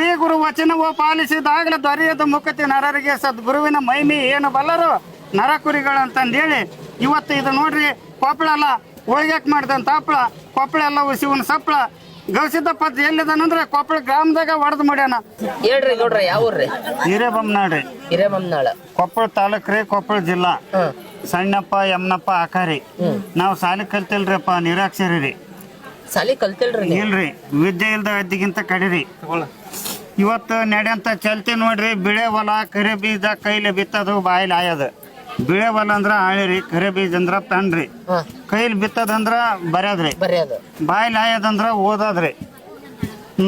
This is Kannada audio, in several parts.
ಶ್ರೀ ಗುರು ವಚನವು ಪಾಲಿಸಿದಾಗಲೇ ದೊರೆಯದ ಮುಖತಿ ನರರಿಗೆ ಸದ್ಗುರುವಿನ ಮೈಮಿ ಏನು ಬಲ್ಲರು? ನರಕುರಿಗಳು ಅಂತಂದೇಳಿ ಇವತ್ತು ಇದು ನೋಡ್ರಿ ಕೊಪ್ಪಳ ಎಲ್ಲ ಹೋಳ್ಗ್ಯಾಕ್ ಮಾಡಿದಂತ ಹಪ್ಪಳ ಕೊಪ್ಪಳ ಎಲ್ಲ ಉಸಿವನ್ ಸಪ್ಪಳ ಗವಿಸಿದ್ದಪ್ಪ ಎಲ್ಲಿದಾನಂದ್ರೆ ಕೊಪ್ಪಳ ಗ್ರಾಮದಾಗ ಹೊಡೆದು ಮಾಡ್ಯಾನ. ಹೇಳ್ರಿ ನೋಡ್ರಿ ಯಾವ್ರಿ ಹಿರೇಬಮ್ನಾಳ್ರಿ ಹಿರೇಬಮ್ನಾಳ ಕೊಪ್ಪಳ ತಾಲೂಕ್ ರೀ ಕೊಪ್ಪಳ ಜಿಲ್ಲಾ. ಸಣ್ಣಪ್ಪ ಯಮ್ನಪ್ಪ ಆಕಾರಿ. ನಾವು ಸಾಲಿ ಕಲ್ತಿಲ್ರಿಪ್ಪ ನಿರಾಕ್ಷರಿ ರೀ. ಸಾಲಿ ಕಲ್ತಿಲ್ರಿ ಇಲ್ರಿ ವಿದ್ಯೆ ಇಲ್ದ ವಿದ್ಯೆಗಿಂತ ಕಡಿರಿ. ಇವತ್ತು ನಡೆಯಂತ ಚಲ್ತಿ ನೋಡ್ರಿ ಬಿಳೆ ಹೊಲ ಕರೆ ಬೀಜ ಕೈಲಿ ಬಿತ್ತದು ಬಾಯಿಲಿ ಆಯೋದು. ಬಿಳೆ ಹೊಲ ಅಂದ್ರ ಆಳಿರಿ ಕರೆ ಬೀಜ ಅಂದ್ರ ತಣ್ರಿ. ಕೈಲಿ ಬಿತ್ತದಂದ್ರ ಬರೆಯದ್ರಿ ಬಾಯಿಲಿ ಆಯೋದಂದ್ರ ಓದದ್ರಿ.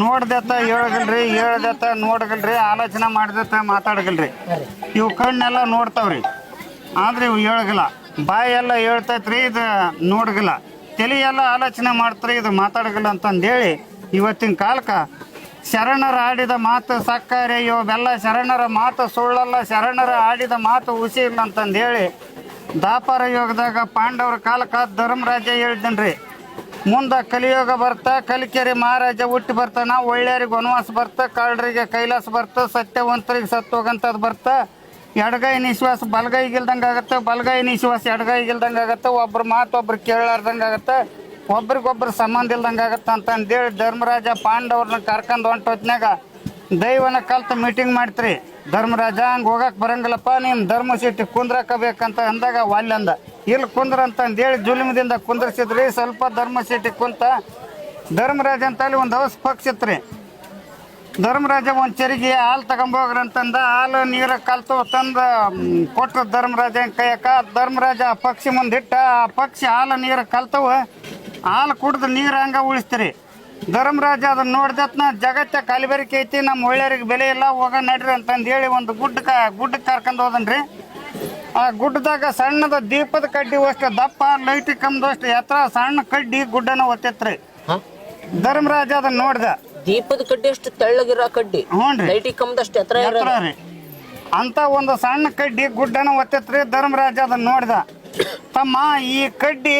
ನೋಡ್ದತ್ತ ಹೇಳ್ಗಲ್ರಿ ಹೇಳ್ದತ್ತ ನೋಡ್ಗಲ್ರಿ ಆಲೋಚನೆ ಮಾಡ್ದತ್ತ ಮಾತಾಡ್ಗಲ್ರಿ. ಇವು ಕಣ್ಣೆಲ್ಲ ನೋಡ್ತಾವ್ರಿ. ಆದ್ರೆ ಇವು ಹೇಳ್ಗಲ್ಲ. ಬಾಯಿ ಎಲ್ಲ ಹೇಳ್ತೈತ್ರಿ ಇದು ನೋಡ್ಗಲ್ಲ. ತಲೆ ಎಲ್ಲ ಆಲೋಚನೆ ಮಾಡ್ತಾರೆ ಇದು ಮಾತಾಡ್ಗಲ್ಲ ಅಂತಂದೇಳಿ ಇವತ್ತಿನ ಕಾಲಕ್ಕ ಶರಣರ ಆಡಿದ ಮಾತು ಸಕ್ಕರೆ ಇವೆಲ್ಲ ಶರಣರ ಮಾತು ಸುಳ್ಳಲ್ಲ, ಶರಣರ ಆಡಿದ ಮಾತು ಹುಸಿ ಇಲ್ಲ ಅಂತಂದೇಳಿ ದಾಪಾರ ಯುಗದಾಗ ಪಾಂಡವರ ಕಾಲಕ್ಕ ಧರ್ಮರಾಜ ಹೇಳ್ದನ್ರಿ ಮುಂದೆ ಕಲಿಯೋಗ ಬರ್ತಾ, ಕಲಿಕೆರಿ ಮಹಾರಾಜ ಹುಟ್ಟಿ ಬರ್ತಾನ ಒಳ್ಳೆಯರಿಗೆ ವನವಾಸ ಬರ್ತಾ ಕಳ್ಳರಿಗೆ ಕೈಲಾಸ ಬರ್ತಾ, ಸತ್ಯವಂತರಿಗೆ ಸತ್ತು ಹೋಗಂಥದ್ದು ಬರ್ತಾ. ಎಡಗೈ ನಿಶ್ವಾಸ ಬಲಗೈಗಿಲ್ದಂಗೆ ಆಗುತ್ತೆ ಬಲಗೈ ನಿಶ್ವಾಸ ಎಡಗೈಗಿಲ್ದಂಗೆ ಆಗತ್ತೆ ಒಬ್ರ ಮಾತು ಒಬ್ರು ಕೇಳಾರ್ದಂಗೆ ಆಗತ್ತೆ ಒಬ್ರಿಗೊಬ್ರು ಸಂಬಂಧ ಇಲ್ದಂಗೆ ಆಗತ್ತ ಅಂತ ಧರ್ಮರಾಜ ಪಾಂಡವ್ರನ್ನ ಕರ್ಕೊಂಡು ಹೊಂಟೊತ್ನ್ಯಾಗ ದೈವನ ಕಲ್ತು ಮೀಟಿಂಗ್ ಮಾಡ್ತ್ರಿ. ಧರ್ಮರಾಜ, ಹಂಗೆ ಹೋಗಕ್ ಬರಂಗಿಲ್ಲಪ್ಪ, ನೀನು ಧರ್ಮ ಸೀಟಿ ಕುಂದ್ರಕಬೇಕಂತ ಅಂದಾಗ ವಾಲ್ಯಂದ ಇಲ್ಲಿ ಕುಂದ್ರ ಅಂತ ಅಂದೇಳಿ ಜುಲುಮದಿಂದ ಕುಂದ್ರಿಸಿದ್ರಿ, ಸ್ವಲ್ಪ ಧರ್ಮ ಸೀಟಿ ಕುಂತ ಧರ್ಮರಾಜ ಅಂತ ಅಲ್ಲಿ ಒಂದು ಪಕ್ಷ ಇತ್ರಿ ಧರ್ಮರಾಜ ಒಂದು ಚರಿಗೆ ಹಾಲು ತಗೊಂಬೋಗ್ರಿ ಅಂತಂದ, ಹಾಲು ನೀರ ಕಲ್ತು ತಂದು ಕೊಟ್ಟ ಧರ್ಮರಾಜ ಕೈಯಕ. ಧರ್ಮರಾಜ ಆ ಪಕ್ಷಿ ಮುಂದಿಟ್ಟ ಆ ಪಕ್ಷಿ ಹಾಲು ನೀರು ಕಲ್ತವ ಹಾಲು ಕುಡ್ದು ನೀರು ಹಂಗ ಉಳಿಸ್ತೀರಿ ಧರ್ಮರಾಜ ಅದನ್ನ ನೋಡ್ದತ್ನ ಜಗತ್ತ ಕಲಿಬೆರಿಕೆ ಐತಿ ನಮ್ಮ ಒಳ್ಳೆಯರಿಗೆ ಬೆಲೆ ಇಲ್ಲ ಹೋಗ ನಡ್ರಿ ಅಂತಂದು ಹೇಳಿ ಒಂದು ಗುಡ್ಡ ಗುಡ್ಡಕ್ಕೆ ಕರ್ಕೊಂಡು ಹೋದನ್ರಿ. ಆ ಗುಡ್ಡದಾಗ ಸಣ್ಣದ ದೀಪದ ಕಡ್ಡಿ ಅಷ್ಟು ದಪ್ಪ ಲೈಟ್ ಕಮ್ದಷ್ಟು ಎತ್ತರ ಸಣ್ಣ ಕಡ್ಡಿ ಗುಡ್ಡನ ಒತ್ತಿತ್ರಿ. ಧರ್ಮರಾಜ ಅದನ್ನ ನೋಡ್ದ. ದೀಪದ ಕಡ್ಡಿ ಅಷ್ಟು ತೆಳ್ಳಗಿರೋ ಕಡ್ಡಿ. ಹ್ಞೂ ಲೈಟ್ ಕಮ್ದಷ್ಟು ಎತ್ತರ ಎತ್ತರ ರೀ. ಅಂತ ಒಂದು ಸಣ್ಣ ಕಡ್ಡಿ ಗುಡ್ಡನ ಒತ್ತಿತ್ರಿ ಧರ್ಮರಾಜ ಅದನ್ನ ನೋಡ್ದ. ತಮ್ಮ ಈ ಕಡ್ಡಿ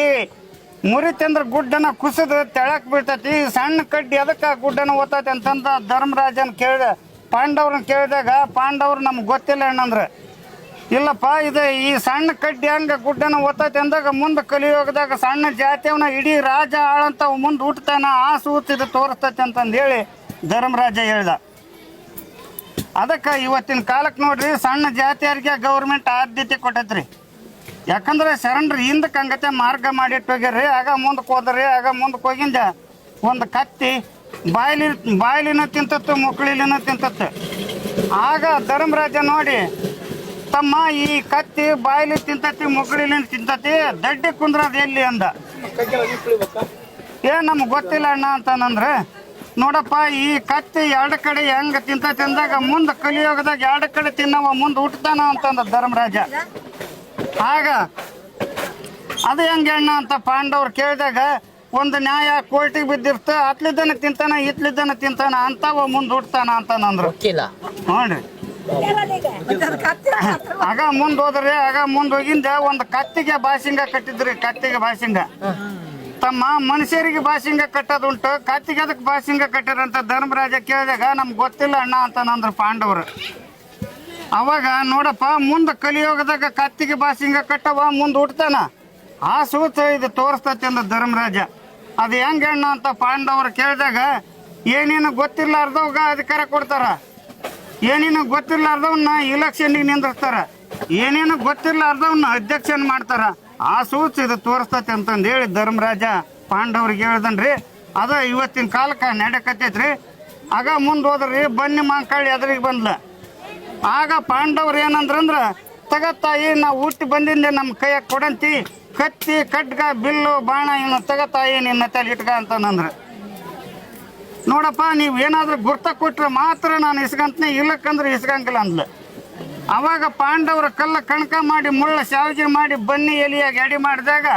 ಮುರಿತಂದ್ರ ಗುಡ್ಡನ ಕುಸಿದು ತೆಳಕ್ ಬೀಳ್ತೈತಿ. ಈ ಸಣ್ಣ ಕಡ್ಡಿ ಅದಕ್ಕೆ ಗುಡ್ಡನ ಓದ್ತೈತಿ ಅಂತಂದ ಧರ್ಮರಾಜನ್ ಕೇಳಿದೆ ಪಾಂಡವ್ರನ್ನ ಕೇಳಿದಾಗ ಪಾಂಡವ್ರು ನಮ್ಗೆ ಗೊತ್ತಿಲ್ಲ ಅಣ್ಣಂದ್ರ ಇಲ್ಲಪ್ಪ, ಇದು ಈ ಸಣ್ಣ ಕಡ್ಡಿ ಹಂಗೆ ಗುಡ್ಡನ ಓದ್ತೈತಿ ಅಂದಾಗ ಮುಂದೆ ಕಲಿಯೋಗದಾಗ ಸಣ್ಣ ಜಾತಿಯವನ ಇಡೀ ರಾಜ ಆಳಂತ ಮುಂದೆ ಹುಟ್ಟತಾನ ಆ ಸೂತ್ ಇದು ತೋರಿಸ್ತೈತಿ ಅಂತಂದು ಹೇಳಿ ಧರ್ಮರಾಜ ಹೇಳ್ದ. ಅದಕ್ಕೆ ಇವತ್ತಿನ ಕಾಲಕ್ಕೆ ನೋಡ್ರಿ, ಸಣ್ಣ ಜಾತಿಯರಿಗೆ ಗೌರ್ಮೆಂಟ್ ಆದ್ಯತೆ ಕೊಟ್ಟೈತ್ರಿ. ಯಾಕಂದ್ರೆ ಶರಣರು ಹಿಂದಕ್ಕೆ ಹಂಗತೆ ಮಾರ್ಗ ಮಾಡಿಟ್ಟು ಹೋಗ್ಯಾರ್ರಿ ಆಗ ಮುಂದಕ್ಕೆ ಹೋದ್ರಿ, ಆಗ ಮುಂದಕ್ಕೆ ಹೋಗಿಂದ ಒಂದು ಕತ್ತಿ ಬಾಯ್ಲಿ, ಬಾಯ್ಲಿನ ತಿಂತತ್ತು, ಮುಕ್ಳಿಲಿನ ತಿಂತತ್ತು. ಆಗ ಧರ್ಮರಾಜ ನೋಡಿ, ತಮ್ಮ ಈ ಕತ್ತಿ ಬಾಯ್ಲಿ ತಿಂತತಿ, ಮುಕ್ಳಿಲಿನ ತಿಂತತಿ, ದಡ್ಡಿ ಕುಂದ್ರದ ಎಲ್ಲಿ ಅಂದ. ಏ, ನಮ್ಗೆ ಗೊತ್ತಿಲ್ಲ ಅಣ್ಣ ಅಂತಂದ್ರೆ ನೋಡಪ್ಪ, ಈ ಕತ್ತಿ ಎರಡು ಕಡೆ ಹೆಂಗೆ ತಿಂತ ಅಂದಾಗ, ಮುಂದೆ ಕಲಿಯೋಗದಾಗ ಎರಡು ಕಡೆ ತಿನ್ನವ, ಮುಂದೆ ಹುಟ್ಟತಾನ ಅಂತಂದ ಧರ್ಮರಾಜ. ಆಗ ಅದು ಹೆಂಗೆ ಅಣ್ಣ? ಅಂತ ಪಾಂಡವ್ರು ಕೇಳಿದಾಗ ಒಂದು ನ್ಯಾಯ ಕೋರ್ಟಿಗೆ ಬಿದ್ದಿರ್ತ ಅತ್ಲಿದ್ದನ ತಿಂತಾನ ಇತ್ಲಿದ್ದನ ತಿಂತಾನ ಅಂತ ಮುಂದೆ ಹುಡ್ತಾನ ಅಂತ ನಂದ್ರು ನೋಡ್ರಿ. ಆಗ ಮುಂದ್ ಹೋದ್ರಿ ಆಗ ಮುಂದ್ ಹೋಗಿಂದ ಒಂದು ಕತ್ತಿಗೆ ಬಾಸಿಂಗ ಕಟ್ಟಿದ್ರಿ ಕತ್ತಿಗೆ ಬಾಸಿಂಗ ತಮ್ಮ ಮನುಷ್ಯರಿಗೆ ಬಾಸಿಂಗ ಕಟ್ಟೋದುಂಟು ಕತ್ತಿಗೆ ಅದಕ್ಕೆ ಬಾಸಿಂಗ ಕಟ್ಟಿರಂತ ಧರ್ಮರಾಜ ಕೇಳಿದಾಗ ನಮ್ಗೆ ಗೊತ್ತಿಲ್ಲ ಅಣ್ಣ ಅಂತ ನಂದ್ರು ಪಾಂಡವರು. ಅವಾಗ ನೋಡಪ್ಪ, ಮುಂದೆ ಕಲಿಯೋಗದಾಗ ಕತ್ತಿಗೆ ಬಾಸಿಂಗ ಕಟ್ಟವ ಮುಂದೆ ಹುಟ್ತಾನ. ಆ ಸೂತ ಇದು ತೋರಿಸ್ತತಿ ಅಂದ ಧರ್ಮರಾಜ. ಅದು ಹೆಂಗ ಹೆಣ್ಣು ಅಂತ ಪಾಂಡವರು ಕೇಳಿದಾಗ, ಏನೇನು ಗೊತ್ತಿರ್ಲಾರ್ದವಾಗ ಅಧಿಕಾರ ಕೊಡ್ತಾರ. ಏನೇನು ಗೊತ್ತಿರ್ಲಾರ್ದವನ್ನ ಇಲೆಕ್ಷನ್ಗೆ ನಿಂದಿರ್ತಾರ ಏನೇನು ಗೊತ್ತಿರ್ಲಾರ್ದವನ್ನ ಅಧ್ಯಕ್ಷನ್ ಮಾಡ್ತಾರ. ಆ ಸೂಚ ಇದು ತೋರಿಸ್ತತಿ ಅಂತಂದು ಹೇಳಿ ಧರ್ಮರಾಜ ಪಾಂಡವ್ರಿಗೆ ಹೇಳ್ದನ್ರಿ. ಅದ ಇವತ್ತಿನ ಕಾಲಕ್ಕೆ ನಡಕತ್ತೈತ್ರಿ ಆಗ ಮುಂದೆ ಹೋದ್ರಿ, ಬನ್ನಿ ಮಾಂಕಾಳಿ ಎದ್ರಿಗೆ ಬಂದ್ಲ. ಆಗ ಪಾಂಡವ್ರು ಏನಂದ್ರಂದ್ರ ತಗ ತಾಯಿ, ನಾವು ಹುಟ್ಟಿ ಬಂದಿಂದ ನಮ್ಮ ಕೈಯಾಗ ಕೊಡಂತಿ, ಕತ್ತಿ ಖಡ್ಗ ಬಿಲ್ಲು, ಬಾಣ ಇನ್ನು ತಗ ತಾಯಿ, ನಿನ್ನ ತಲೆ ಇಟ್ಕ ಅಂತಂದ್ರೆ ನೋಡಪ್ಪ, ನೀವು ಏನಾದರೂ ಗುರ್ತ ಕೊಟ್ಟರೆ ಮಾತ್ರ ನಾನು ಇಸ್ಕಂತೀನಿ ಇಲ್ಲಕ್ಕಂದ್ರೆ ಇಸ್ಕಂಗಿಲ್ಲ ಅಂದ್ಲು. ಅವಾಗ ಪಾಂಡವರ ಕಲ್ಲ ಕಣಕ ಮಾಡಿ, ಮುಳ್ಳ ಶಾವಿಗೆ ಮಾಡಿ, ಬನ್ನಿ ಎಲಿಯಾಗಿ ಎಡಿ ಮಾಡಿದಾಗ,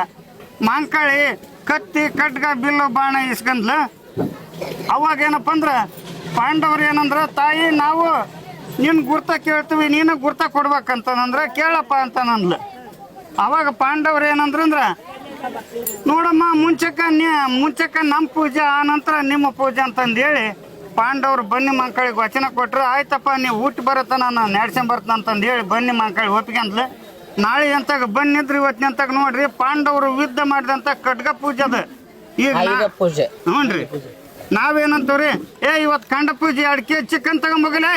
ಮಾಂಕಳಿ, ಕತ್ತಿ ಖಡ್ಗ ಬಿಲ್ಲು, ಬಾಣ ಇಸ್ಕಂದ್ಲು ಅವಾಗ ಏನಪ್ಪ ಅಂದ್ರೆ, ಪಾಂಡವ್ರು ಏನಂದ್ರೆ, ತಾಯಿ, ನಾವು ನಿನ್ ಗುರ್ತ ಕೇಳ್ತೀವಿ ನೀನು ಗುರ್ತ ಕೊಡ್ಬೇಕಂತಂದ್ರೆ ಕೇಳಪ್ಪ ಅಂತ ನಂದ್ಲ ಅವಾಗ ಪಾಂಡವ್ರು ಏನಂದ್ರಂದ್ರ ನೋಡಮ್ಮ ಮುಂಚಕ್ಕ ನೀ ಮುಂಚಕ್ಕ ನಮ್ಮ ಪೂಜೆ ಆ ನಂತರ ನಿಮ್ಮ ಪೂಜೆ ಅಂತಂದು ಹೇಳಿ ಪಾಂಡವ್ರು ಬನ್ನಿ ಮಕ್ಕಳಿಗೆ ವಚನ ಕೊಟ್ರು ಆಯ್ತಪ್ಪ ನೀವು ಊಟ ಬರತ್ತ ನಾನು ಬರ್ತಾನ ಅಂತಂದು ಹೇಳಿ ಬನ್ನಿ ಮಕ್ಕಳಿಗೆ ಒಪ್ಪಿಗೆ ನಾಳೆ ಎಂತಾಗ ಬನ್ನಿದ್ರಿ ಇವತ್ತಿನ ಅಂತಾಗ ನೋಡ್ರಿ ಪಾಂಡವರು ಯುದ್ಧ ಮಾಡಿದಂತ ಖಡ್ಗ ಪೂಜೆ ಅದ. ಈಗ ಹ್ಞೂ ರೀ ನಾವೇನಂತೀವ್ರಿ ಏ ಇವತ್ತು ಕಂಡ ಪೂಜೆ ಎರಡು ಕೆ ಚಿಕನ್ ತಗೊಂಬೋಗಲೇ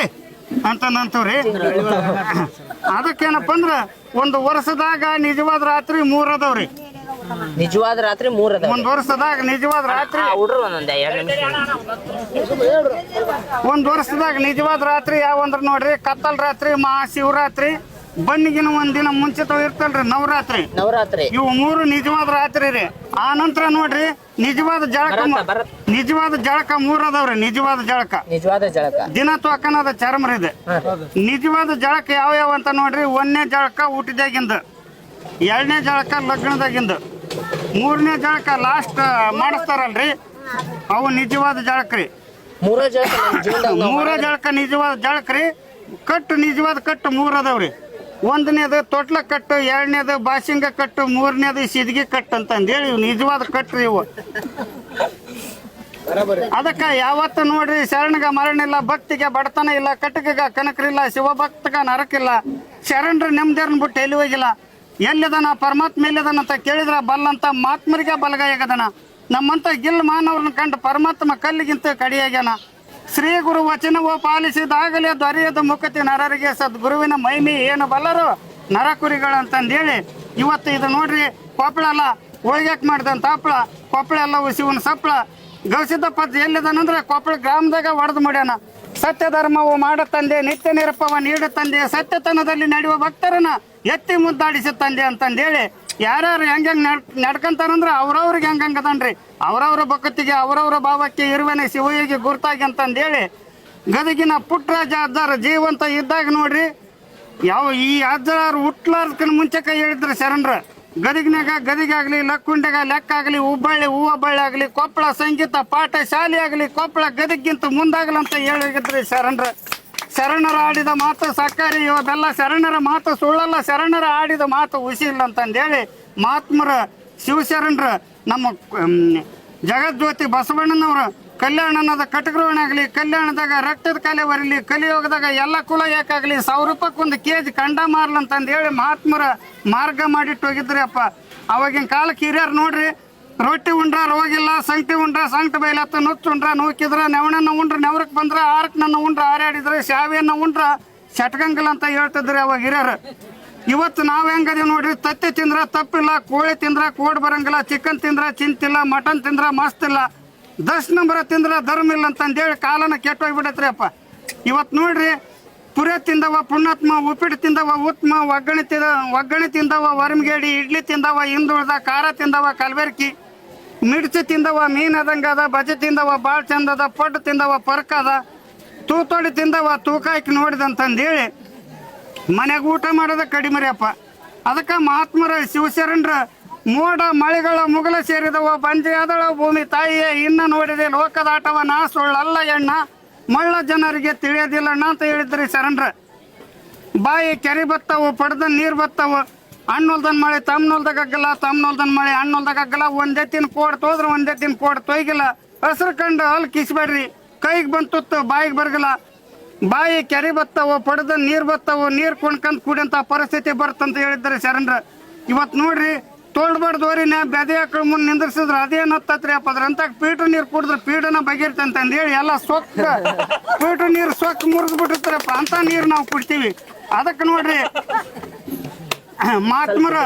ಅಂತಂದಂತೀವ್ರಿ ಅದಕ್ಕೇನಪ್ಪ ಅಂದ್ರ ಒಂದು ವರ್ಷದಾಗ ನಿಜವಾದ ರಾತ್ರಿ ಮೂರ್ ಅದಾವ್ರಿ ನಿಜವಾದ ರಾತ್ರಿ ಮೂರ್ ಒಂದು ಒಂದ್ ವರ್ಷದಾಗ ನಿಜವಾದ ರಾತ್ರಿ ಹುಡ್ರು ಒಂದೊಂದ್ ಎರಡ್ ನಿಮಿಷ ಒಂದ್ ವರ್ಷದಾಗ ನಿಜವಾದ ರಾತ್ರಿ ಯಾವಂದ್ರ ನೋಡ್ರಿ ಕತ್ತಲ್ ರಾತ್ರಿ ಮಹಾ ಶಿವರಾತ್ರಿ ಬನ್ನಿಗಿನ ಒಂದ್ ದಿನ ಮುಂಚಿತವ್ ಇರ್ತಲ್ರಿ ನವರಾತ್ರಿ. ನವರಾತ್ರಿ. ಇವು ಮೂರು ನಿಜವಾದ ರಾತ್ರಿ ರೀ. ಆ ನಂತರ ನೋಡ್ರಿ ನಿಜವಾದ ಜಳಕ ಮೂ- ಬರತ್ತ. ನಿಜವಾದ ಜಳಕ ಮೂರ್ ಅದಾವ್ರಿ ನಿಜವಾದ ಜಳಕ. ನಿಜವಾದ ಜಳಕ. ದಿನ ತೋಕನದ ಚರ್ಮ ಇದೆ. ನಿಜವಾದ ಜಳಕ ಯಾವ ಯಾವ ಅಂತ ನೋಡ್ರಿ ಒಂದನೇ ಜಳಕ ಊಟದಾಗಿಂದ ಎರಡನೇ ಜಳಕ ಲಗ್ನದಾಗಿಂದ ಮೂರನೇ ಜಳಕ ಲಾಸ್ಟ್ ಮಾಡಿಸ್ತಾರಲ್ರಿ ಅವು ನಿಜವಾದ ಜಳಕ ರೀ. ಮೂರ ಜಳಕ ನಮ್ ಜೀವನದಾಗ ಮೂರ ಜಳಕ ನಿಜವಾದ ಜಳಕ ರೀ ಕಟ್ಟು ನಿಜವಾದ ಕಟ್ಟು ಮೂರ್ ಅದಾವ್ರಿ. ಒಂದನೇದು ತೊಟ್ಲ ಕಟ್ಟು, ಎರಡನೇದು ಬಾಸಿಂಗ ಕಟ್ಟು, ಮೂರನೇದು ಸಿದ್ಗಿ ಕಟ್ಟು ಅಂತಂದೇಳಿ ಇವು ನಿಜವಾದ ಕಟ್ರಿ ಇವು ಅದಕ್ಕ ಯಾವತ್ತು ನೋಡ್ರಿ ಶರಣಗ ಮರಣ ಇಲ್ಲ ಭಕ್ತಿಗೆ ಬಡತನ ಇಲ್ಲ, ಕಟಕಗ ಕನಕರಿಲ್ಲ, ಶಿವಭಕ್ತಗ ನರಕಿಲ್ಲ, ಶರಣರು ನೆಮ್ಮದಿಯರ್ನ ಬಿಟ್ಟು ಎಲ್ಲಿ ಹೋಗಿಲ್ಲ? ಎಲ್ಲಿದನ ಪರಮಾತ್ಮ ಎಲ್ಲಿದನ ಅಂತ ಕೇಳಿದ್ರ ಬಲ್ಲಂತ ಮಾತ್ಮರಿಗೆ ಬಲಗಾಯಗದನ. ನಮ್ಮಂತ ಗಿಲ್ ಮಾನವ್ರನ್ನ ಕಂಡು ಪರಮಾತ್ಮ ಕಲ್ಲಿಗಿಂತ ಕಡಿಯಾಗ್ಯಾನ. ಶ್ರೀ ಗುರು ವಚನವೋ ಪಾಲಿಸಿದಾಗಲೇ ದೊರೆಯದ ಮುಖತಿ ನರರಿಗೆ ಸದ್ಗುರುವಿನ ಮೈಮಿ ಏನು ಬಲ್ಲರು ನರಕುರಿಗಳಂತಂದೇಳಿ. ಇವತ್ತು ಇದು ನೋಡ್ರಿ ಕೊಪ್ಪಳ ಅಲ್ಲ, ಹೋಗ್ಯಾಕೆ ಮಾಡಿದಂತ ಹಪ್ಪಳ ಕೊಪ್ಪಳ ಎಲ್ಲ ಉಸಿವನ ಸಪ್ಪಳ ಗವಿಸಿದ್ದ ಪದ್ ಎಲ್ಲಿದಾನಂದ್ರೆ ಕೊಪ್ಪಳ ಗ್ರಾಮದಾಗ ಒಡೆದು ಮಾಡ್ಯಾನ. ಸತ್ಯ ಧರ್ಮವು ಮಾಡ ತಂದೆ, ನಿತ್ಯ ನಿರಪವ ನೀಡುತ್ತಂದೆ ತಂದೆ, ಸತ್ಯತನದಲ್ಲಿ ನಡೆಯುವ ಭಕ್ತರನ್ನ ಎತ್ತಿ ಮುದ್ದಾಡಿಸುತ್ತಂದೆ ತಂದೆ ಅಂತಂದೇಳಿ. ಯಾರ್ಯಾರು ಹೆಂಗ್ ನಡ್, ನಡ್ಕಂತಾರಂದ್ರೆ ಅವ್ರವ್ರಿಗೆ ಹೆಂಗಂಗ್ ಅದನ್ರಿ. ಅವ್ರವ್ರ ಭಕ್ತಿಗೆ, ಅವ್ರವ್ರ ಭಾವಕ್ಕೆ ಇರುವನೆ ಶಿವಯೋಗಿ ಗುರ್ತಾಗಿ ಅಂತಂದೇಳಿ ಗದಗಿನ ಪುಟ್ಟರಾಜ ಅಜ್ಜಾರ ಜೀವಂತ ಇದ್ದಾಗ ನೋಡ್ರಿ, ಯಾವ ಈ ಅಜ್ಜಾರು ಮುಂಚೆ ಕೈ ಹೇಳಿದ್ರು ಶರಣರ. ಗದಗಿನಾಗ ಗದಿಗಾಗ್ಲಿ ಲಕ್ಕುಂಡೆಗ ಲೆಕ್ಕ ಆಗಲಿ, ಹುಬ್ಬಳ್ಳಿ ಹೂವಬ್ಬಳ್ಳಿ ಆಗಲಿ, ಕೊಪ್ಪಳ ಸಂಗೀತ, ಪಾಠ ಶಾಲೆ ಆಗಲಿ, ಕೊಪ್ಪಳ ಗದಗಿಂತ ಮುಂದಾಗಲಂತ ಹೇಳಿದ್ರಿ ಶರಣರ. ಶರಣರ ಆಡಿದ ಮಾತು ಸಕ್ಕರೆ ಇವತ್ತೆಲ್ಲ ಶರಣರ ಮಾತು, ಸುಳ್ಳಲ್ಲ, ಶರಣರ ಆಡಿದ ಮಾತು ಹುಸಿ ಇಲ್ಲ ಅಂತಂದೇಳಿ ಮಹಾತ್ಮರ ಶಿವಶರಣರ ನಮ್ಮ ಜಗಜ್ಯೋತಿ ಬಸವಣ್ಣನವರು ಕಲ್ಯಾಣ ಕಲ್ಯಾಣನದ ಕಟಗ್ರೋಣಾಗಲಿ ಕಲ್ಯಾಣದಾಗ ರಕ್ತದ ಕಲೆ ಬರಲಿ, ಕಲಿಯೋಗದಾಗ ಎಲ್ಲ ಕುಲ ಯಾಕಾಗಲಿ ಸಾವಿರ ರೂಪಾಯಿ ಒಂದು ಕೆ ಜಿ ಕಂಡ ಮಾರ್ಲಂತಂದು ಹೇಳಿ ಮಹಾತ್ಮರ ಮಾರ್ಗ ಮಾಡಿಟ್ಟು ಹೋಗಿದ್ರಿ ಅಪ್ಪ ಅವಾಗಿನ ಕಾಲಕ್ಕೆ ಹಿರಿಯರು ನೋಡ್ರಿ ರೊಟ್ಟಿ ಉಂಡ್ರ, ರೋಗಿಲ್ಲ ಸಂಕ್ತಿ ಉಂಡ್ರ ಸಂಗಟ ಬೈಲತ್ತ ನುಚ್ಚು ಉಂಡ್ರ, ನೂಕಿದ್ರ, ನೆವಣನ್ನ ಉಂಡ್ರ ನೆವರಕ್ಕೆ ಬಂದ್ರ ಆರಕ್ ನನ್ನ ಉಂಡ್ರ, ಆರಾಡಿದ್ರೆ ಶಾವಿಯನ್ನ ಉಂಡ್ರ ಶಟ್ಗಂಗಿಲ್ಲ ಅಂತ ಹೇಳ್ತಿದ್ರಿ ಅವಾಗ ಹಿರಿಯರು. ಇವತ್ತು ನಾವ್ ಹೆಂಗದೀವಿ ನೋಡ್ರಿ, ತತ್ತಿ ತಿಂದ್ರ ತಪ್ಪಿಲ್ಲ, ಕೋಳಿ ತಿಂದ್ರ ಕೋಡ್ ಬರಂಗಿಲ್ಲ ಚಿಕನ್ ತಿಂದ್ರ ಚಿಂತಿಲ್ಲ ಮಟನ್ ತಿಂದ್ರ ಮಸ್ತ್ ಇಲ್ಲ. ನಂಬರ ತಿಂದ್ರ ಧರ್ಮ ಇಲ್ಲ ಅಂತಂದೇಳಿ ಕಾಲನ ಕೆಟ್ಟೋಗ್ಬಿಡತ್ರಿ ಅಪ್ಪ. ಇವತ್ತು ನೋಡ್ರಿ, ಪುರಿ ತಿಂದವ, ಪುಣ್ಯಾತ್ಮ, ಉಪ್ಪಿಟ್ಟು ತಿಂದವ ಉತ್ಮ ಒಗ್ಗರಣೆ ತಿಂದ ಒಗ್ಗರಣೆ ತಿಂದವ, ವರ್ಮಗೇಡಿ, ಇಡ್ಲಿ ತಿಂದವ, ಹಿಂದುಳಿದ, ಖಾರ ತಿಂದವ, ಕಲಬೆರಕಿ. ಮಿರ್ಚಿ ತಿಂದವ, ಮೀನ್ ಅದಂಗ ಅದ ಬಜೆ ತಿಂದವ ಭಾಳ ಚಂದ ಅದ ಪಡ್ಡು ತಿಂದವ ಪರ್ಕ್ ಅದ ತೂತೋಡಿ ತಿಂದವ, ತೂಕ ಹಾಕಿ ನೋಡಿದಂತಂದೇಳಿ ಮನೆಗೆ ಊಟ ಮಾಡೋದ ಕಡಿಮೆ ರೀ ಅಪ್ಪ. ಅದಕ್ಕೆ ಮಹಾತ್ಮರ, ಶಿವಶರಣರ ಮೋಡ ಮಳೆಗಳ ಮುಗಲ ಸೇರಿದವ, ಬಂಜೆ ಅದಳ ಭೂಮಿ ತಾಯಿಯೇ, ಇನ್ನ ನೋಡಿದೆ ಲೋಕದಾಟವ ನಾ ಸುಳ್ಳಲ್ಲ ಎಣ್ಣ, ಮಳ್ಳ ಜನರಿಗೆ ತಿಳಿಯೋದಿಲ್ಲಣ್ಣ ಅಂತ ಹೇಳಿದ್ರಿ ಶರಣ್ರ. ಬಾಯಿ ಕೆರೆ ಬತ್ತವು ಪಡೆದ ನೀರು ಬತ್ತಾವು ಹಣ್ಣೊಲ್ದನ್ ಮಳೆ ತಮ್ಮ ಹೊಲ್ದನ್ ಮಾಡಿ ಮಳೆ ಹಣ್ಣೊಲ್ದಾಗ ಒಂದೇ ಒಂದೆತ್ತಿನ ಕೋಡ್ ತೋದ್ರ ಒಂದೆತ್ತಿನ ಕೋಡ್ ತೊಯ್ಗಿಲ್ಲ. ಹಸ್ರು ಕಂಡು ಅಲ್ಲಿ ಕಿಸ್ಬೇಡ್ರಿ. ಕೈಗೆ ಬಂತುತ್ತು ಬಾಯಿಗೆ ಬರ್ಗಲ್ಲ. ಬಾಯಿ ಕೆರೆ ಬತ್ತವ, ಪಡೆದ ನೀರು ಬತ್ತವ, ನೀರು ಕೊಂಡ್ಕಂದ್ ಕುಡಿಯಂತ ಪರಿಸ್ಥಿತಿ ಬರ್ತಂತ ಹೇಳಿದ್ದಾರೆ ಶರಣ್ರ. ಇವತ್ತು ನೋಡ್ರಿ ತೋಳ್ಬಾರ್ದವ್ರಿನ ಬೆದೆ ಹಾಕಳ ಮುಂದೆ ನಿಂದ್ರಿಸಿದ್ರ ಅದೇನ್ ಹತ್ತತ್ರಿ ಅಪ್ಪ. ಅದ್ರಂತ ಪೀಟು ನೀರು ಕುಡಿದ್ರೆ ಪೀಡನ ಬಗೆರ್ತಂತ ಹೇಳಿ ಎಲ್ಲ ಸೊಕ್ಕ. ಪೀಟು ನೀರು ಸೊಕ್ಕ ಮುರಿದು ಬಿಟ್ಟಿರ್ತಾರಪ್ಪ, ಅಂತ ನೀರು ನಾವು ಕುಡ್ತೀವಿ. ಅದಕ್ಕೆ ನೋಡ್ರಿ ಮಹಾತ್ಮರ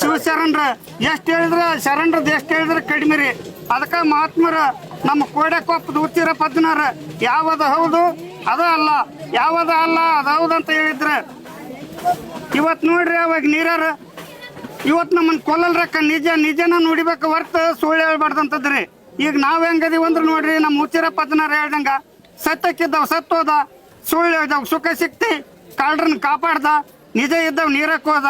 ಶಿವಶರಣರ ಎಷ್ಟು ಹೇಳಿದ್ರ ಶರಣರ ಎಷ್ಟು ಹೇಳಿದ್ರ ಕಡಿಮೆ ರೀ. ಅದಕ್ಕೆ ಮಹಾತ್ಮರ ನಮ್ಮ ಕೋಡೆಕೊಪ್ಪದ ಉತ್ತಿರ ಪದ್ನಾರ ಯಾವದ ಹೌದು ಅದ ಅಲ್ಲ ಯಾವದ ಅಲ್ಲ ಅದ ಹೌದು ಅಂತ ಹೇಳಿದ್ರ ಇವತ್ತು ನೋಡ್ರಿ ಅವಾಗ ನೀರಾರ ಇವತ್ತು ನಮ್ಮನ್ನು ಕೊಲ್ಲಲ್ರಕ್ಕ ನಿಜ ನಿಜನ ನುಡಿಬೇಕು ಹೊರ್ತು ಸುಳ್ಳು ಹೇಳ್ಬಾರ್ದಂತದ್ರಿ. ಈಗ ನಾವು ಹೆಂಗದೀವಿ ಅಂದ್ರೆ ನೋಡ್ರಿ ನಮ್ಮ ಉಚ್ಚಿರ ಪದ್ನಾರ ಹೇಳ್ದಂಗ ಸತ್ತಕ್ಕಿದ್ದಾವ ಸತ್ತೋದ ಸುಳ್ಳು ಹೇಳ್ದವ್ ಸುಖ ಸಿಕ್ತಿ ಕಾಲ್ರನ್ನ ಕಾಪಾಡ್ದ ನಿಜ ಇದ್ದವ್ ನೀರಕ್ ಹೋದ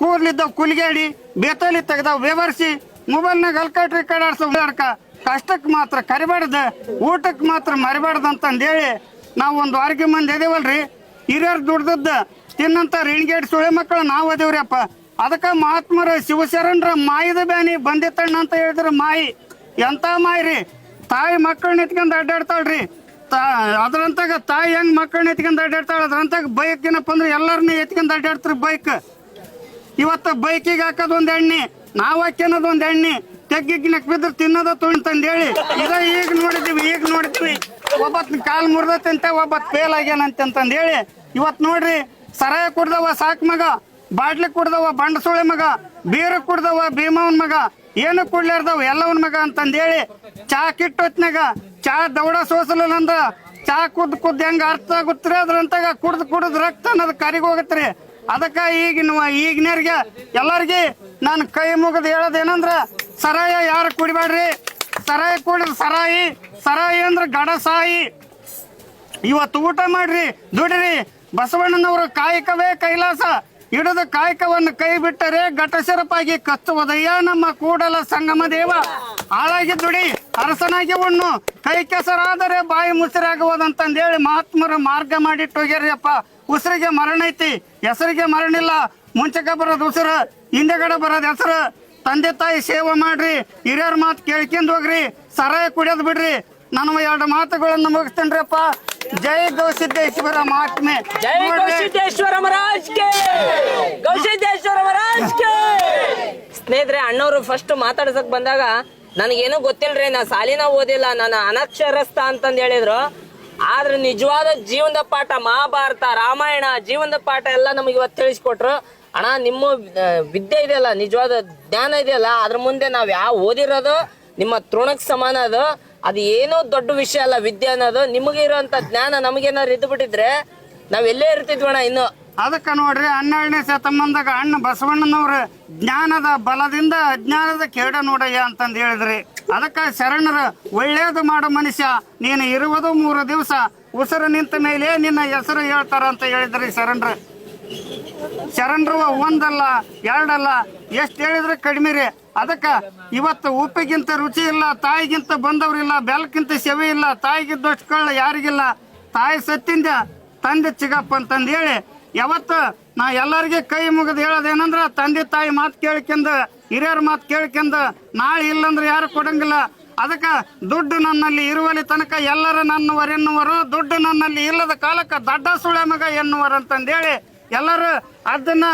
ಕೂರ್ಲಿದ್ದವ್ ಕುಲ್ಗೇಡಿ, ಬೇತಲಿ ತೆಗ್ದಾವ್ ಬೇವರ್ಸಿ, ಮೊಬೈಲ್ನಾಗ ಅಲ್ಕಟ್ರಿ ಕಡಾಡ್ಸೋ ಅಡ್ಕ ಕಷ್ಟಕ್ಕೆ ಮಾತ್ರ ಕರಿಬಾರ್ದ ಊಟಕ್ಕೆ ಮಾತ್ರ ಮರಿಬಾರ್ದು ಅಂತಂದೇಳಿ ನಾವು ಒಂದು ವಾರಕ್ಕೆ ಮಂದಿ ಅದೇವಲ್ರಿ ಹಿರಿಯರ್ ದುಡ್ದದ್ದು ತಿನ್ನಂತ ರಿಣಿಗೇಡ್ ಸುಳೆ ಮಕ್ಕಳು ನಾವು ಅದೇವ್ರಿ ಅಪ್ಪ ಅದಕ್ಕೆ ಮಹಾತ್ಮರ ಶಿವಶರಣರ ಮಾಯದ ಬ್ಯಾನಿ ಬಂದಿತ್ತಣ್ಣ ಅಂತ ಹೇಳಿದ್ರ ಮಾಯಿ. ಎಂತ ಮಾಯಿ ರೀ? ತಾಯಿ ಮಕ್ಕಳನ್ನ ಎತ್ಕೊಂಡು ಅಡ್ಡಾಡ್ತಾಳ್ರಿ. ತಾ, ಅದ್ರಂತಾಗ ತಾಯಿ ಹೆಂಗ್ ಮಕ್ಕಳನ್ನ ಎತ್ಕೊಂಡ್ ಅಡ್ಡಾಡ್ತಾಳ? ಅದ್ರಂತಾಗ ಬೈಕ್ ಏನಪ್ಪ ಅಂದ್ರೆ ಎಲ್ಲರನ್ನ ಎತ್ಕೊಂಡ್ ಅಡ್ಡಾಡ್ತಾರೆ ಬೈಕ್ ಇವತ್ತು ಬೈಕಿಗೆ ಹಾಕೋದು ಒಂದ್ ಎಣ್ಣೆ, ನಾವ್ ಹಾಕ್ಯನದು ಒಂದ್ ಎಣ್ಣೆ ತೆಗ್ಗಿಗ್ನಕ್ ಬಿದ್ರೆ ತಿನ್ನೋದ ಹೇಳಿ ಇದ ಈಗ ನೋಡಿದೀವಿ, ಈಗ ನೋಡಿದ್ವಿ. ಒಬ್ಬತ್ ಕಾಲ್ ಮುರ್ದತ್ತಂತ ಒಬ್ಬತ್ ಫೇಲ್ ಆಗ್ಯಾನಂತಂದ್ ಹೇಳಿ ಇವತ್ ನೋಡ್ರಿ, ಸರಾಯ ಕುಡ್ದವ ಸಾಕ್ ಮಗ, ಬಾಟ್ಲಿ ಕುಡ್ದವ ಬಂಡ ಸುಳೆ ಮಗ, ಬೀರು ಕುಡ್ದವ ಭೀಮವನ್ ಮಗ, ಏನು ಕುಡ್ಲಾರ್ದವ ಎಲ್ಲವನ್ ಮಗ ಅಂತಂದ್ ಹೇಳಿ ಚಾ ಕಿಟ್ಟು ಹೊತ್ನಾಗ ಚಾ ದೌಡ ಸೋಸಲಿಲ್ಲ ನಂದ. ಚಾ ಕುದ್ ಕುದ್ ಹೆಂಗ ಅರ್ಥ ಆಗುತ್ತೆ ಅದ್ರಂತಾಗ ಕುಡ್ದ್ ಕುಡ್ದ್ ರಕ್ತ ಅನ್ನೋದು ಕರಿಗ್ ಹೋಗತ್ರಿ. ಅದಕ್ಕ ಈಗಿನ ಈಗಿನವ್ರಿಗೆ ಎಲ್ಲರಿಗೆ ನಾನು ಕೈ ಮುಗಿದು ಹೇಳೋದೇನಂದ್ರ ಸರಾಯ ಯಾರು ಕುಡಿಬೇಡ್ರಿ ಸರಾಯ ಕುಡಿದ್ ಸರಾಯಿ ಸರಾಯಿ ಅಂದ್ರ ಗಡಸಾಯಿ ಇವತ್ತು ಊಟ ಮಾಡ್ರಿ, ದುಡಿರಿ. ಬಸವಣ್ಣನವರು ಕಾಯಕವೇ ಕೈಲಾಸ. ಹಿಡಿದ ಕಾಯಕವನ್ನು ಕೈ ಬಿಟ್ಟರೆ ಘಟಸರಪಾಗಿ ಕಚ್ಚುವುದಯ್ಯ ನಮ್ಮ ಕೂಡಲ ಸಂಗಮ ದೇವ. ಹಾಳಾಗಿ ದುಡಿ, ಅರಸನಾಗಿ ಉಣ್ಣು, ಕೈ ಕೆಸರಾದರೆ ಬಾಯಿ ಮುಸಿರಾಗುವುದಂತಂದೇಳಿ ಮಹಾತ್ಮರು ಮಾರ್ಗ ಮಾಡಿಟ್ಟು ಹೋಗ್ಯಾರಪ್ಪ ಉಸಿರಿಗೆ ಮರಣ ಐತಿ, ಹೆಸರಿಗೆ ಮರಣ ಇಲ್ಲ ಮುಂಚೆಗೆ ಬರೋದು ಉಸಿರು, ಹಿಂದೆಗಡೆ ಬರೋದು ಹೆಸರು. ತಂದೆ ತಾಯಿ ಸೇವೆ ಮಾಡ್ರಿ, ಹಿರಿಯರ ಮಾತು ಕೇಳ್ಕೊಂಡು ಹೋಗ್ರಿ, ಸರಾಯ ಕುಡಿಯೋದು ಬಿಡ್ರಿ ನಾನು ಎರಡು ಮಾತುಗಳನ್ನು ಮುಗಿಸ್ತೇನ್ರಿಪ್ಪ. ಜೈ ಗೌಸಿದ್ದೇಶ್ವರ ಮಹಾತ್ಮೆ. ಜೈ ಗೌಸಿದ್ದೇಶ್ವರ ಮಹಾರಾಜ್ಗೆ ಗೌಸಿದ್ದೇಶ್ವರ ಮಹಾರಾಜ್ಗೆ ಸ್ನೇಹಿತರೆ ಅಣ್ಣವರು ಫಸ್ಟ್ ಮಾತಾಡ್ಸಕ್ ಬಂದಾಗ ನನಗೇನು ಗೊತ್ತಿಲ್ರಿ ನಾ ಸಾಲಿನ ಓದಿಲ್ಲ ನಾನು ಅನಕ್ಷರಸ್ಥ ಅಂತಂದು ಹೇಳಿದ್ರು. ಆದ್ರೆ ನಿಜವಾದ ಜೀವನದ ಪಾಠ ಮಹಾಭಾರತ ರಾಮಾಯಣ ಜೀವನದ ಪಾಠ ಎಲ್ಲ ನಮಗೆ ಇವತ್ತು ತಿಳಿಸ್ಕೊಟ್ರು. ಅಣ್ಣ ನಿಮ್ಮ ವಿದ್ಯೆ ಇದೆಯಲ್ಲ ನಿಜವಾದ ಜ್ಞಾನ ಇದೆಯಲ್ಲ ಅದ್ರ ಮುಂದೆ ನಾವು ಯಾವ ಓದಿರೋದು ನಿಮ್ಮ ತೃಣಕ್ಕೆ ಸಮಾನ ಅದು. ಅದು ಏನೋ ದೊಡ್ಡ ವಿಷಯ ಅಲ್ಲ ವಿದ್ಯೆ ಅನ್ನೋದು. ನಿಮಗೆ ಇರುವಂತ ಜ್ಞಾನ ನಮಗೇನಾದ್ರು ಇದ್ದು ಬಿಟ್ಟಿದ್ರೆ ನಾವ್ ಎಲ್ಲೇ ಇರ್ತಿದ್ವಣ್ಣ ಇನ್ನು. ಅದಕ್ಕೆ ನೋಡ್ರಿ ಹನ್ನೆರಡನೇ ಶತಮಾನದಾಗ ಅಣ್ಣ ಬಸವಣ್ಣನವ್ರ ಜ್ಞಾನದ ಬಲದಿಂದ ಅಜ್ಞಾನದ ಕೇಡ ನೋಡಯ್ಯ ಅಂತಂದು ಹೇಳಿದ್ರಿ. ಅದಕ್ಕೆ ಶರಣರು, ಒಳ್ಳೇದು ಮಾಡೋ ಮನುಷ್ಯ, ನೀನು ಇರುವುದು ಮೂರು ದಿವಸ, ಉಸಿರು ನಿಂತ ಮೇಲೆ ನಿನ್ನ ಹೆಸರು ಹೇಳ್ತಾರ ಅಂತ ಹೇಳಿದ್ರಿ ಶರಣರು. ಶರಣರು ಒಂದಲ್ಲ, ಎರಡಲ್ಲ, ಎಷ್ಟು ಹೇಳಿದ್ರೆ ಕಡಿಮೆ ರೀ. ಅದಕ್ಕೆ ಇವತ್ತು ಉಪ್ಪಿಗಿಂತ ರುಚಿ ಇಲ್ಲ, ತಾಯಿಗಿಂತ ಬಂದವರಿಲ್ಲ ಬೆಲ್ಕಿಂತ ಸೆವೆ ಇಲ್ಲ ತಾಯಿಗಿದ್ದಷ್ಟು ಕಳ್ಳ ಯಾರಿಗಿಲ್ಲ. ತಾಯಿ ಸತ್ತಿಂದ ತಂದೆ ಚಿಗಪ್ಪ ಅಂತಂದು ಹೇಳಿ, ಯಾವತ್ತು ನಾ ಎಲ್ಲರಿಗೆ ಕೈ ಮುಗಿದು ಹೇಳೋದೇನಂದ್ರೆ ತಂದೆ ತಾಯಿ ಮಾತು ಕೇಳ್ಕೊಂಡ್ ಹಿರಿಯರ ಮಾತು ಕೇಳ್ಕೊಂಡ್ ನಾಳೆ ಇಲ್ಲಂದ್ರೆ ಯಾರು ಕೊಡಂಗಿಲ್ಲ. ಅದಕ್ಕೆ ದುಡ್ಡು ನನ್ನಲ್ಲಿ ಇರುವಲ್ಲಿ ತನಕ ಎಲ್ಲರ ನನ್ನವರೆನ್ನುವರು, ದುಡ್ಡು ನನ್ನಲ್ಲಿ ಇಲ್ಲದ ಕಾಲಕ್ಕೆ ದಡ್ಡ ಸುಳೆ ಮಗ ಎನ್ನುವರು ಅಂತಂದೇಳಿ ಎಲ್ಲರೂ ಅದನ್ನ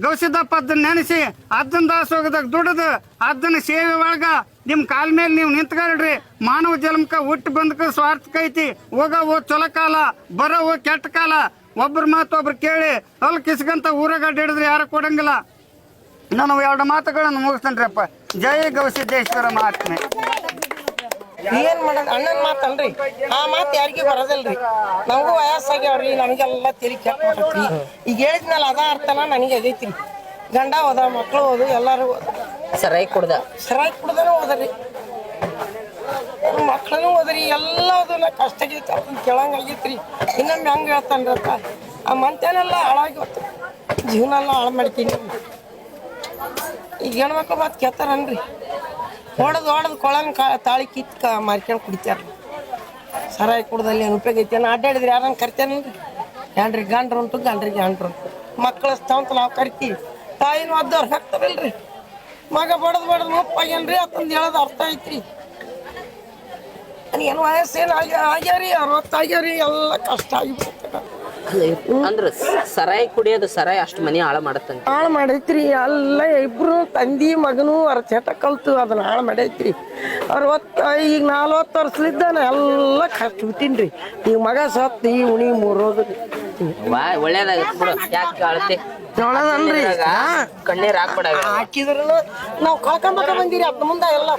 ಗೌಸಿದ್ದಪ್ಪ ಅದನ್ನ ನೆನೆಸಿ, ಅದನ್ನ ದಾಸೋಗದಾಗ ದುಡಿದು, ಅದನ್ನ ಸೇವೆ ಒಳಗ ನಿಮ್ ಕಾಲ್ ಮೇಲೆ ನೀವು ನಿಂತ್ಕೊಳ್ರಿ. ಮಾನವ ಜನ್ಮಕ ಹುಟ್ಟು ಬಂದಕ ಸ್ವಾರ್ಥಕ ಐತಿ. ಹೋಗವು ಚೊಲೋ ಕಾಲ, ಬರೋವು ಕೆಟ್ಟ ಕಾಲ. ಒಬ್ರ ಮಾತು ಒಬ್ರು ಕೇಳಿ ಅಲ್ಲಿ ಕಿಸ್ಕಂತ ಊರಾಗ ಅಡ್ಡಿಡಿದ್ರೆ ಯಾರು ಕೊಡಂಗಿಲ್ಲ. ನಾನು ಎರಡು ಮಾತುಗಳನ್ನು ಮುಗಿಸ್ತೇನ್ರಿಪ್ಪ. ಜೈ ಗೌಸಿದ್ದೇಶ್ವರ ಮಹಾತ್ಮೆ. ಏನ್ ಮಾಡೋದು? ಅಣ್ಣನ ಮಾತಲ್ರಿ. ಆ ಮಾತು ಯಾರಿಗೂ ಬರೋದಿಲ್ರಿ. ನಮಗೂ ವಯಸ್ಸಾಗ್ಯಾವ್ರಿ ನಮಗೆಲ್ಲ ತಿರಿ ಕೆಟ್ಟ ಈಗ ಹೇಳಿದ್ಮೇಲೆ ಅದ ಅರ್ಥನ ನನಗೆ ಅದೈತಿ ಗಂಡ ಹೋದ ಮಕ್ಕಳು ಹೋದು ಎಲ್ಲಾರು ಸರಾಯ್ ಕುಡ್ದ. ಸರಾಯಿ ಕುಡ್ದನೂ ಹೋದ್ರಿ. ಮಕ್ಕಳನ್ನು ಹೋದ್ರಿ ಎಲ್ಲ ಅದನ್ನ ಕಷ್ಟ ಆಗೈತಿ ಅದನ್ನ ಕೇಳಂಗ ಆಗೈತ್ರಿ. ಇನ್ನೊಮ್ಮೆ ಹೆಂಗ್ ಹೇಳ್ತಾನ್ರಪ್ಪ? ಆ ಮಂತೇನೆಲ್ಲ ಹಾಳಾಗಿ ಹೋತು. ಜೀವನ ಎಲ್ಲ ಹಾಳು ಮಾಡ್ತೀನಿ. ಈಗ ಹೆಣ್ಮಕ್ಳು ಮತ್ತೆ ಕೇಳ್ತಾರನ್ರಿ? ಹೊಡೆದು ಹೊಡೆದು ಕಾ ತಾಳಿ ಕಿತ್ ಮಾರ್ಕೊಂಡು ಕುಡಿತಾರ ಸರಾಯಿ ಕುಡ್ದಲ್ಲಿ ಏನು ಉಪಯೋಗ ಐತಿ ಅಡ್ಡಾಡಿದ್ರೆ ಯಾರನ್ನ ಕರಿತೇನಲ್ರಿ? ಗಂಡ್ರಿಗೆ ಗಂಡ್ರು ಉಂಟು, ಗಂಡ್ರಿಗೆ ಗಂಡ್ರು ಉಂಟು. ಮಕ್ಕಳ ಅಂತ ನಾವು ಕರಿತೀವಿ. ತಾಯಿನೂ ಅದ್ದವ್ರು ಹಾಕ್ತಾರಲ್ರಿ? ಮಗ ಬಡದ್ ಬಡದ್ ಮುಪ್ಪಾಗ್ಯಾನ್ರಿ ಅಂತಂದು ಹೇಳೋದು ಅರ್ಥ ಐತ್ರಿ? ಏನು ವಯಸ್ಸೇನು ಆಗ ಆಗ್ಯಾರಿ ಅರವತ್ತು ಆಗ್ಯಾರಿ ಎಲ್ಲ ಕಷ್ಟ ಆಗಿಬಿಡುತ್ತೆ ಅಂದ್ರ ಸರಾಯಿ ಕುಡಿಯೋದು ಸರಾಯಿ ಅಷ್ಟು ಮನಿ ಹಾಳು ಮಾಡತ್ತಂತ. ಹಾಳು ಮಾಡೈತ್ರಿ ಎಲ್ಲ ಇಬ್ರು ತಂದಿ ಮಗನು ಅವ್ರ ಚಟ ಕಲ್ತು ಅದನ್ನ ಹಾಳು ಮಾಡೈತ್ರಿ ಅರವತ್ತ ಈಗ ನಲ್ವತ್ತು ವರ್ಷಲಿದ್ದ ನಾ ಎಲ್ಲ ಖರ್ಚು ಬಿಟ್ಟಿನ್ರಿ. ಈಗ ಮಗ ಸತ್ತು ಈ ಉಣಿ ಮೂರೋದು ವಾ ಒಳ್ಳೇದಾಗತ್ತೆ ಬಿಡು ಯಾಕೆ ಅಳತೆ ನೋಡೋದನ್ರಿ ಕಣ್ಣೀರ್ ಹಾಕ್ಬೇಡ ಹಾಕಿದ್ರು ನಾವು ಕಳ್ಕೊಂಬಕ ಬಂದಿರಿ ಅದ್ ಮುಂದೆ ಎಲ್ಲ.